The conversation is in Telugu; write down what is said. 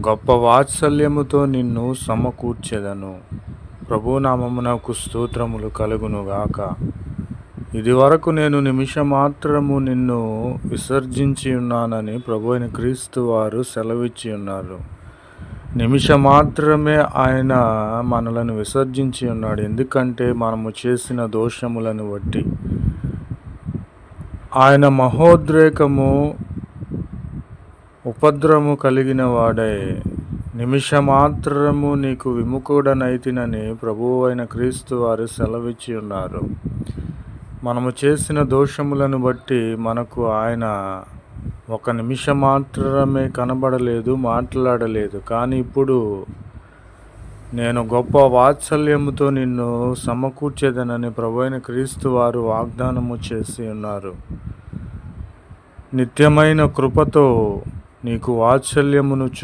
గొప్ప వాత్సల్యముతో నిన్ను సమకూర్చెదను. ప్రభునామమునకు స్తోత్రములు కలుగునుగాక. ఇదివరకు నేను నిమిషమాత్రము నిన్ను విసర్జించి ఉన్నానని ప్రభు అయిన క్రీస్తు వారు సెలవిచ్చి ఉన్నారు. నిమిషమాత్రమే ఆయన మనలను విసర్జించి ఉన్నాడు. ఎందుకంటే మనము చేసిన దోషములను బట్టి. ఆయన మహోద్రేకము ఉపద్రవము కలిగిన వాడై. నిమిషమాత్రము నీకు విముఖుడనైతినని ప్రభువు అయిన క్రీస్తు వారు సెలవిచ్చి ఉన్నారు మనము చేసిన దోషములను బట్టి మనకు ఆయన ఒక నిమిషం మాత్రమే కనబడలేదు మాట్లాడలేదు. కానీ ఇప్పుడు నేను గొప్ప వాత్సల్యముతో నిన్ను సమకూర్చేదనని ప్రభు అయిన క్రీస్తు వారు వాగ్దానము చేసి ఉన్నారు. నిత్యమైన కృపతో నీకు వాత్సల్యమును చూ